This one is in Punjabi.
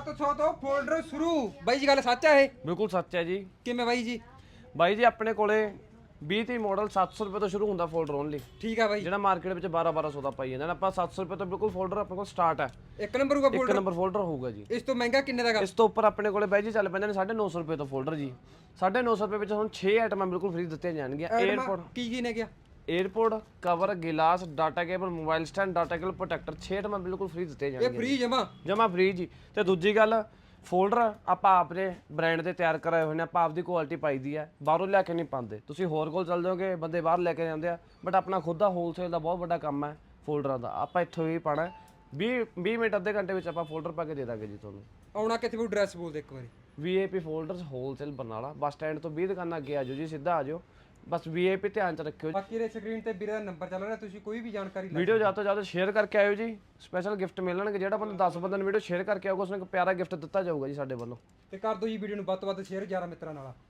700 ਤੋਂ ਫੋਲਡਰ ਸ਼ੁਰੂ। ਬਾਈ ਜੀ ਗੱਲ ਸੱਚ ਆ ਇਹ? ਬਿਲਕੁਲ ਸੱਚ ਹੈ ਜੀ। ਕਿਵੇਂ ਬਾਈ ਜੀ? ਬਾਈ ਜੀ ਆਪਣੇ ਕੋਲੇ 20 30 ਮਾਡਲ 700 ਰੁਪਏ ਤੋਂ ਸ਼ੁਰੂ ਹੁੰਦਾ ਫੋਲਡਰ ਓਨਲੀ ਠੀਕ ਆ ਬਾਈ। ਜਿਹੜਾ ਮਾਰਕੀਟ ਵਿੱਚ 12 1200 ਦਾ ਪਾਈ ਜਾਂਦਾ। ਨਾ ਆਪਾਂ 700 ਰੁਪਏ ਤੋਂ ਬਿਲਕੁਲ ਫੋਲਡਰ ਆਪਣੇ ਕੋਲ ਸਟਾਰਟ ਹੈ। ਇੱਕ ਨੰਬਰ ਹੋਊਗਾ ਇੱਕ ਫੋਲਡਰ ਨੰਬਰ ਫੋਲਡਰ ਹੋਊਗਾ ਜੀ। ਇਸ ਤੋਂ ਮਹਿੰਗਾ ਕਿੰਨੇ ਦਾ ਗਾ? ਇਸ ਤੋਂ ਉੱਪਰ ਆਪਣੇ ਕੋਲੇ ਬਾਈ ਜੀ ਚੱਲ ਪੈਂਦੇ ਨੇ 950 ਰੁਪਏ ਤੋਂ ਫੋਲਡਰ ਜੀ। 950 ਰੁਪਏ ਵਿੱਚ ਤੁਹਾਨੂੰ 6 ਆਈਟਮਾਂ ਬਿਲਕੁਲ ਫ੍ਰੀ ਦਿੱਤੀਆਂ ਜਾਣਗੀਆਂ। 에어ਪੋਰਟ ਕੀ ਕੀ ਨੇ ਗਿਆ? Airport cover glass data cable mobile stand data cable protector 6 ਆਈਟਮਾਂ ਬਿਲਕੁਲ ਫ੍ਰੀ ਦਿੱਤੀਆਂ ਇਹ ਜਾਣਗੀਆਂ ਫ੍ਰੀ ਜਮਾ? ਜਮਾ ਫ੍ਰੀ ਜੀ। ਤੇ ਦੂਜੀ ਗੱਲ ਫੋਲਡਰ ਆਪਾਂ ਆਪਣੇ ਬ੍ਰਾਂਡ ਦੇ ਤਿਆਰ ਕਰਾਏ ਹੋਏ ਨੇ ਆਪਾਂ ਆਪਦੀ ਕੁਆਲਿਟੀ ਪਾਈਦੀ ਹੈ ਬਾਹਰੋਂ ਲਿਆ ਕੇ ਨਹੀਂ ਪਾਉਂਦੇ। ਤੁਸੀਂ ਹੋਰ ਕੋਲ ਚੱਲ ਜਾਓਗੇ ਬੰਦੇ ਬਾਹਰ ਲੈ ਕੇ ਜਾਂਦੇ ਆ ਬਟ ਆਪਣਾ ਖੁਦ ਦਾ ਹੋਲਸੇਲ ਦਾ ਬਹੁਤ ਵੱਡਾ ਕੰਮ ਹੈ ਫੋਲਡਰਾਂ ਦਾ। ਆਪਾਂ ਇੱਥੋਂ ਹੀ ਪਾਣਾ 20 20 ਮਿੰਟ ਅੱਧੇ ਘੰਟੇ ਵਿੱਚ ਆਪਾਂ ਫੋਲਡਰ ਪਾ ਕੇ ਦੇ ਦਾਂਗੇ ਜੀ ਤੁਹਾਨੂੰ। ਆਉਣਾ ਕਿੱਥੇ ਵੀ ਐਡਰੈਸ ਬੋਲ ਦੇ ਇੱਕ ਵਾਰੀ। VAP folders wholesale Barnala bus stand ਤੋਂ 20 ਦੁਕਾਨਾਂ ਅੱਗੇ ਆ ਜਾਓ ਜੀ ਸਿੱਧਾ ਆ ਜਾਓ। ਬਸ VAP ਧਿਆਨ ਚ ਰੱਖਿਓ ਬਾਕੀ ਦੇ ਸਕਰੀਨ ਤੇ ਵੀਰੇ ਦਾ ਨੰਬਰ ਚੱਲ ਰਿਹਾ ਤੁਸੀਂ ਕੋਈ ਵੀ ਜਾਣਕਾਰੀ ਲੈ ਵੀਡੀਓ ਜ਼ਿਆਦਾ ਤੋਂ ਜ਼ਿਆਦਾ ਸ਼ੇਅਰ ਕਰਕੇ ਆਇਓ ਜੀ। ਸਪੈਸ਼ਲ ਗਿਫਟ ਮਿਲਣਗੇ ਜਿਹੜਾ ਬੰਦਾ 10 ਬੰਦਿਆਂ ਨੂੰ ਵੀਡੀਓ ਸ਼ੇਅਰ ਕਰਕੇ ਆਊਗਾ ਉਸਨੂੰ ਇੱਕ ਪਿਆਰਾ ਗਿਫਟ ਦਿੱਤਾ ਜਾਊਗਾ ਜੀ ਸਾਡੇ ਵੱਲੋਂ। ਤੇ ਕਰ ਦਿਓ ਜੀ ਵੀਡੀਓ ਨੂੰ ਵੱਧ ਤੋਂ ਵੱਧ ਸ਼ੇਅਰ ਯਾਰਾਂ ਮਿੱਤਰਾਂ ਨਾਲ।